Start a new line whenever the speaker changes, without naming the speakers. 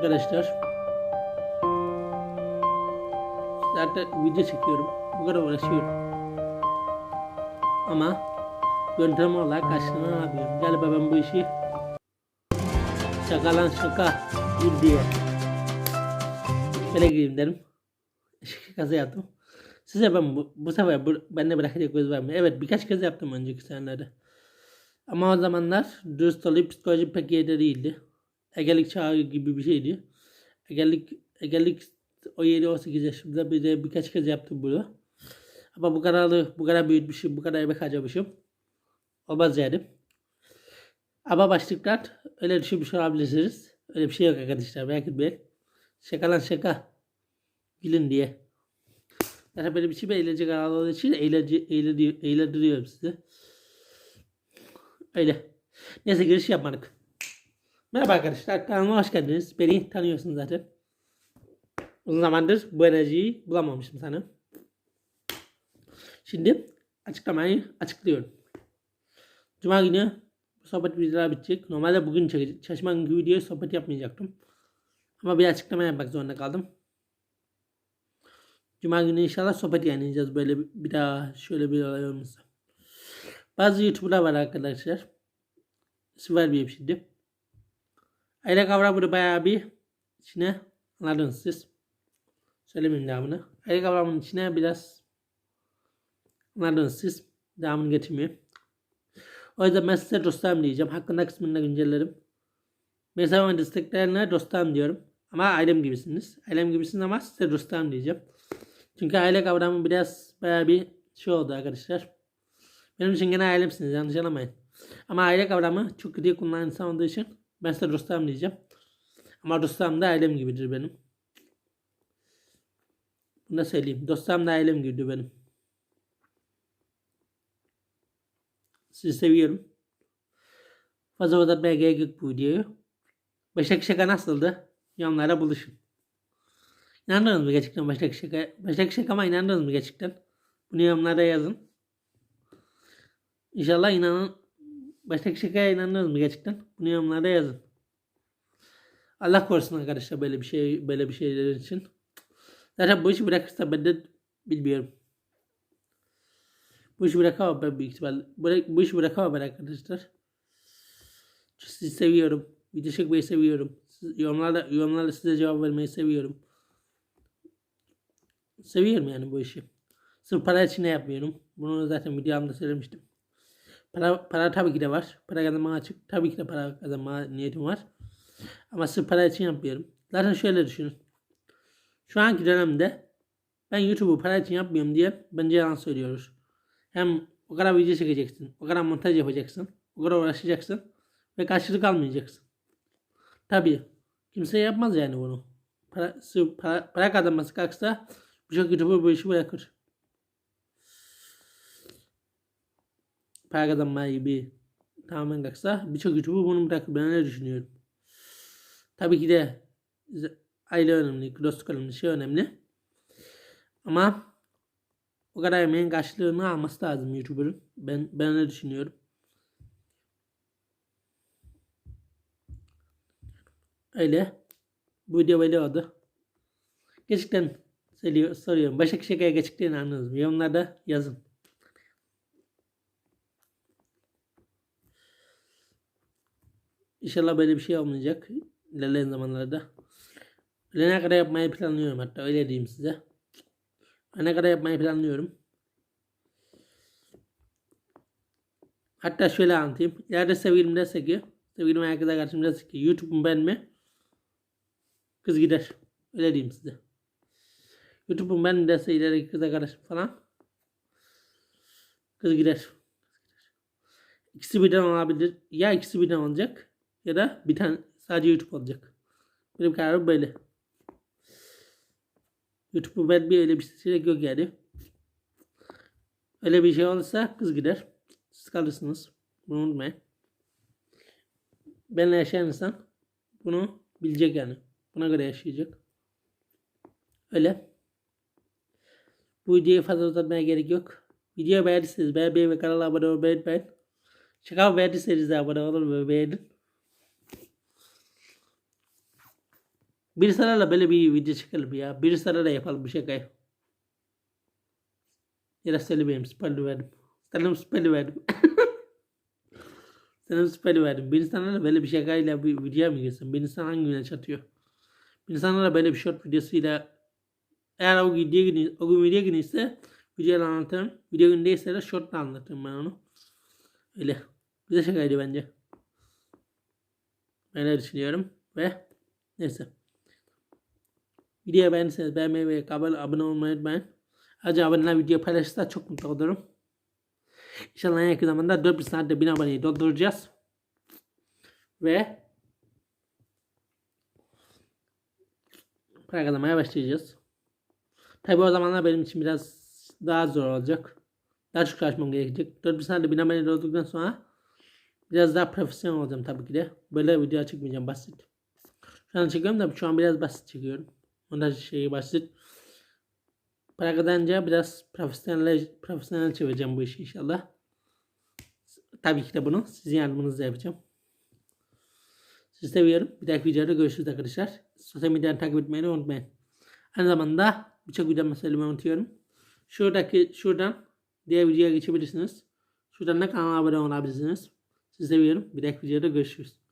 Arkadaşlar. Zaten video çekiyorum. Bu kadar uğraşıyorum. Ama yöntem olarak karşılığını alamıyorum. Galiba ben bu işi şakalan şaka bir diye böyle gireyim derim. Şakası yaptım. Size ben bu, bu sefer bu, bende bırakacak göz var mı? Evet birkaç kez yaptım önceki senelerde. Ama o zamanlar dürüst olayım psikoloji pek yerinde değildi. Egelik çağı gibi bir şeydi. Egelik, egelik o 7-18 yaşımda bir de birkaç kez yaptım bunu. Ama bu kadarlı, bu kadar büyütmüşüm, bu kadar emek harcamışım. Olmaz yani. Ama başlıklar öyle düşünmüş olabilirsiniz. Öyle bir şey yok arkadaşlar merak etmeyin. Şaka lan şaka. Gülün diye. Zaten benim için eğlence kanalı olduğu için eğlence, eğlendiriyorum sizi. Öyle. Neyse giriş yapmadık. Merhaba arkadaşlar kanalıma hoş geldiniz. Beni tanıyorsunuz zaten. Uzun zamandır bu enerjiyi bulamamıştım sanırım. Şimdi açıklamayı açıklıyorum. Cuma günü bu sohbet videoları bitecek. Normalde bugün çekecek. Çalışma günkü videoyu sohbet yapmayacaktım. Ama bir açıklama yapmak zorunda kaldım. Cuma günü inşallah sohbet yayınlayacağız böyle bir, bir daha şöyle bir olay olmasa. Bazı YouTuber'lar var arkadaşlar. İsim vermeyeyim şimdi. Aile kavramını bayağı bir içine anladınız siz. Söylemeyeyim devamını. Aile kavramının içine biraz anladınız siz. Devamını getirmiyor. O yüzden ben size dostlarım diyeceğim. Hakkında kısmında güncellerim. Mesela ben destekleyenlere dostlarım diyorum. Ama ailem gibisiniz. Ailem gibisiniz ama size dostlarım diyeceğim. Çünkü aile kavramı biraz bayağı bir şey oldu arkadaşlar. Benim için gene ailemsiniz yanlış anlamayın. Ama aile kavramı çok kötü kullanılan insan olduğu için ben size dostlarım diyeceğim. Ama dostlarım da ailem gibidir benim. Bunu söyleyeyim. Dostlarım da ailem gibidir benim. Sizi seviyorum. Fazla uzatmaya gerek yok bu videoyu. Başak Şaka nasıldı? Yorumlara buluşun. İnandınız mı gerçekten Başak Şaka? Başak Şaka'ma inandınız mı gerçekten? Bunu yorumlara yazın. İnşallah inanın. Başak Şaka'ya inandınız mı gerçekten? Bunu yorumlara yazın. Allah korusun arkadaşlar böyle bir şey böyle bir şeyler için. Zaten bu işi bırakırsa ben de bilmiyorum. Bu işi bırakamam ben büyük ihtimal. Bırak, bu işi bırakamam ben arkadaşlar. Sizi seviyorum. Video çekmeyi seviyorum. Siz, yorumlarla, size cevap vermeyi seviyorum. Seviyorum yani bu işi. Sırf para için de yapmıyorum. Bunu zaten videomda söylemiştim. Para, para tabii ki de var. Para kazanmaya açık. Tabii ki de para kazanma niyetim var. Ama sırf para için yapmıyorum. Zaten şöyle düşünün. Şu anki dönemde ben YouTube'u para için yapmıyorum diye bence yalan söylüyoruz. Hem o kadar video çekeceksin, o kadar montaj yapacaksın, o kadar uğraşacaksın ve karşılık almayacaksın. Tabii kimse yapmaz yani bunu. Para, sırf para, para kazanması kalksa birçok YouTuber bu işi bırakır. Para kazanmayı gibi tamamen kalksa birçok YouTuber bunu bırakır. Ben öyle düşünüyorum. Tabii ki de aile önemli, dostluk önemli, şey önemli. Ama o kadar emeğin karşılığını alması lazım YouTuber'ın. Ben ben öyle düşünüyorum. Öyle. Bu video böyle oldu. Gerçekten soruyorum. Başak Şaka'ya gerçekten anladınız mı? Yorumlarda yazın. İnşallah böyle bir şey olmayacak. İlerleyen zamanlarda. Ölene kadar yapmayı planlıyorum hatta öyle diyeyim size. Ne kadar yapmayı planlıyorum. Hatta şöyle anlatayım. İleride sevgilim derse ki, sevgilim herkese karşım derse ki YouTube'um ben mi? Kız gider. Öyle diyeyim size. YouTube'um ben mi derse ileride kıza karışım falan. Kız gider. İkisi birden olabilir. Ya ikisi birden olacak ya da bir tane sadece YouTube olacak. Benim kararım böyle. YouTube'u ben bir öyle bir şey yok yani. Öyle bir şey olursa kız gider. Siz kalırsınız. Bunu unutmayın. Benle yaşayan insan bunu bilecek yani. Buna göre yaşayacak. Öyle. Bu videoyu fazla uzatmaya gerek yok. Videoyu beğendiyseniz beğenmeyi ve kanala abone olmayı unutmayın. Şaka beğendiyseniz de abone olun ve beğenin. Bir sırayla böyle bir video çekelim ya. Bir sırayla yapalım bir şakayı. Ya da söyle benim spoiler verdim. Sana spoiler verdim. Sana spoiler verdim. Bir insanlarla böyle bir şakayla bir video mu girsin? Bir insan hangi güne çatıyor? Bir insanlarla böyle bir short videosuyla eğer o video günü, o gün video günü ise videoyla anlatırım. Video günü değilse de shortla anlatırım ben onu. Öyle. Güzel şakaydı bence. Ben öyle düşünüyorum. Ve neyse. Videoyu beğendiyseniz beğenmeyi ve abone, abone olmayı unutmayın. Ayrıca aboneler video paylaşırsa çok mutlu olurum. İnşallah en yakın zamanda 4 saatte 1000 aboneyi dolduracağız. Ve para kazanmaya başlayacağız. Tabi o zamanlar benim için biraz daha zor olacak. Daha çok çalışmam gerekecek. 4 saatte 1000 aboneyi doldurduktan sonra biraz daha profesyonel olacağım tabii ki de. Böyle video çekmeyeceğim basit. Şu an çekiyorum da şu an biraz basit çekiyorum. Montaj şeyi basit. Para kazanınca biraz profesyonel, profesyonel çevireceğim bu işi inşallah. Tabii ki de bunu sizin yardımınızla yapacağım. Sizi seviyorum. Bir dahaki videoda görüşürüz arkadaşlar. Sosyal medyadan takip etmeyi unutmayın. Aynı zamanda birçok videomu söylemeyi unutuyorum. Şuradaki şuradan diğer videoya geçebilirsiniz. Şuradan da kanala abone olabilirsiniz. Sizi seviyorum. Bir dahaki videoda görüşürüz.